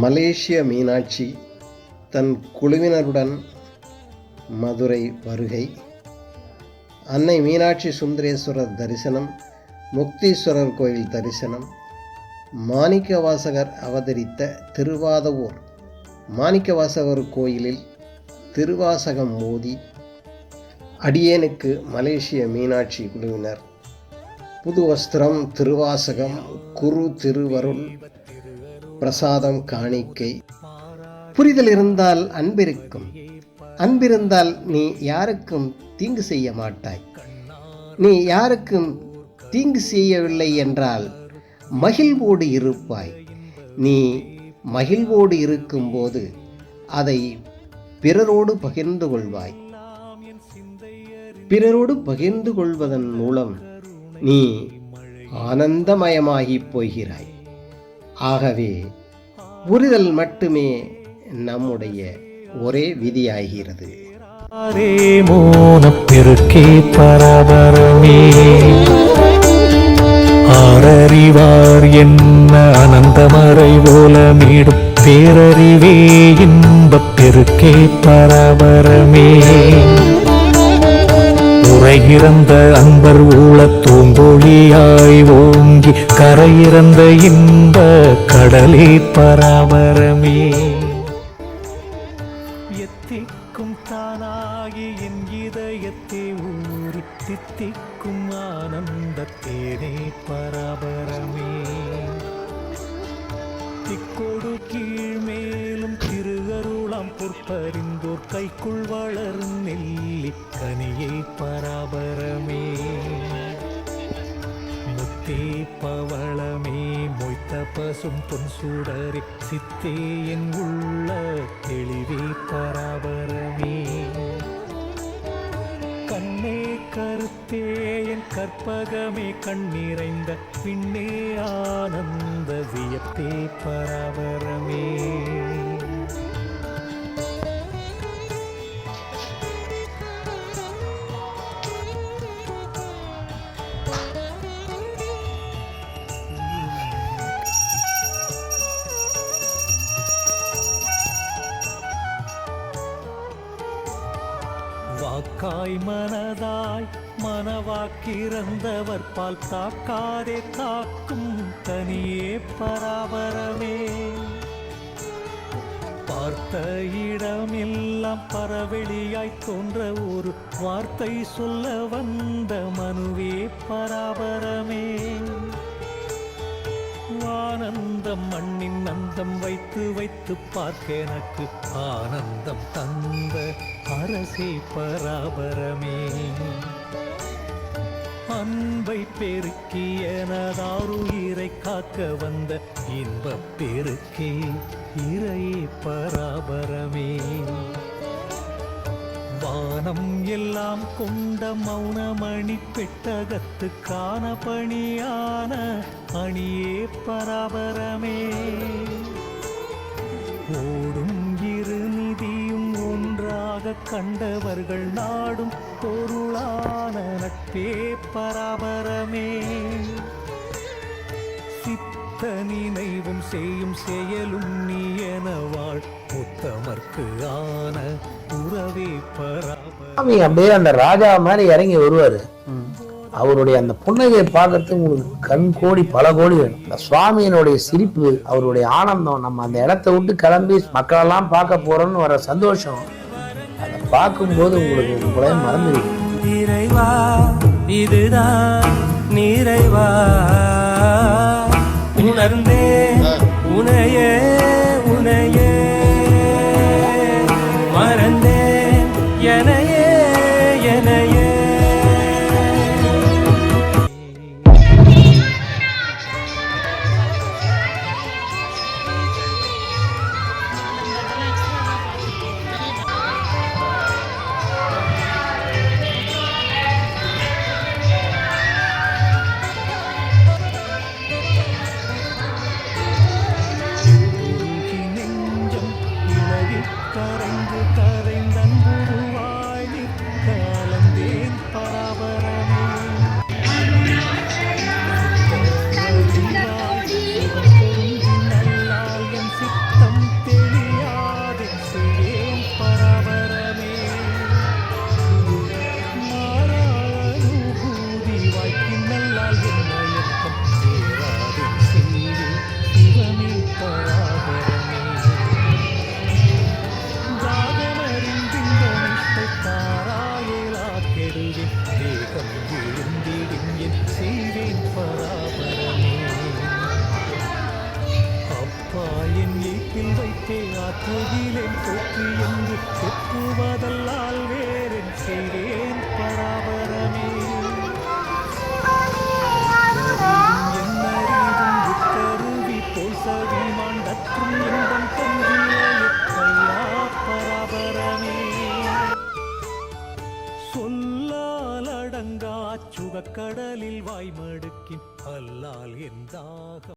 மலேசிய மீனாட்சி தன் குழுவினருடன் மதுரை வருகை. அன்னை மீனாட்சி சுந்தரேஸ்வரர் தரிசனம் முக்தீஸ்வரர் கோயில் தரிசனம் மாணிக்கவாசகர் அவதரித்த திருவாதவூர். மாணிக்கவாசகர் கோயிலில் திருவாசகம் மோதி அடியேனுக்கு மலேசிய மீனாட்சி குழுவினர். புது வஸ்திரம் திருவாசகம் குரு திருவருள் பிரசாதம் காணிக்கை. புரிதல் இருந்தால் அன்பிருக்கும். அன்பிருந்தால் நீ யாருக்கும் தீங்கு செய்ய மாட்டாய். நீ யாருக்கும் தீங்கு செய்யவில்லை என்றால் மகிழ்வோடு இருப்பாய். நீ மகிழ்வோடு இருக்கும்போது அதை பிறரோடு பகிர்ந்து கொள்வாய். பிறரோடு பகிர்ந்து கொள்வதன் மூலம் நீ ஆனந்தமயமாகி போகிறாய். ஆகவே புரிதல் மட்டுமே நம்முடைய ஒரே விதியாகிறது. அரே பரபரமே. ஆரறிவார் என்ன அனந்தமறை ஓலமிடும் பேரறிவே இன்பப் பெருக்கே பரபரமே. உரையிறந்த அன்பர் ஊழத் தூங்கொழியாய் ஓங்கி கரையிறந்த இன்ப கடலே பராபரமே எத்திக்கும் தானாகி என் இதயத்தை ஊறி தித்திக்கும் ஆனந்த தேனே பராபரமே. திக்கோடு கீழ் மேலும் திருகருளாம் பொற்பறிந்தோர் கைக்குள் வளரும் நெல்லிக்கனியை பராபரமே. முத்தே பவளமே பசும் பொன் சூடரே சித்தே என் உள்ள தெளிவே பராபரமே கண்ணே கருத்தே என் கற்பகமே கண்ணிறைந்த பின்னே ஆனந்த வியப்பே பராபரமே வாக்காய் மனதாய் மனவாக்கிறந்தவர் பால் தாக்காதே தாக்கும் தனியே பராபரமே. பார்த்த இடமெல்லாம் பரவெளியாய் தோன்ற ஒரு வார்த்தை சொல்ல வந்த மனுவே பராபரமே. ஆனந்தம் மண்ணின் அந்தம் வைத்து வைத்து பார்க்க எனக்கு ஆனந்தம் தந்த அரசே பராபரமே. அன்பை பெருக்கி எனதாருயிரை காக்க வந்த இன்பப் பெருக்கே இறையே பராபரமே. வானம் எல்லாம் கொண்ட மௌனமணி பெட்டகத்து காண பணியான அணியே பராபரமே. ஓடும் இரு நிதியும் ஒன்றாக கண்டவர்கள் நாடும் பொருளான நட்பே பராபரமே. சித்த நினைவும் செய்யும் செயலும் நீ என வாழ். உத்தமர்க்கு ஆன உறவே அப்படியே அந்த ராஜா மாதிரி இறங்கி வருவாரு. அவருடைய அந்த புன்னகையை பார்க்கறதுக்கு உங்களுக்கு கண் கோடி பல கோடி வேணும். இந்த சுவாமியினுடைய சிரிப்பு அவருடைய ஆனந்தம் நம்ம அந்த இடத்த விட்டு கிளம்பி மக்களெல்லாம் பார்க்க போறோம்னு வர சந்தோஷம் அதை பார்க்கும்போது உங்களுக்கு உங்களையே மறந்துடுவீங்க. இறைவா இதுதான் நிறைவா உணர்ந்தே உனையே உனையே. ஆற்றுகிலேன் போற்றி என்று செப்புவதல்லால் வேறென் செய்வேன் பராபரமே. என்னறிவும் போல் சவி மாண்டற்றும் இன்பம் பொங்கிய பராபரமே. சொல்லால் அடங்கா சுகக்கடலில் வாய்மடுக்கின் அல்லால் எந்தாக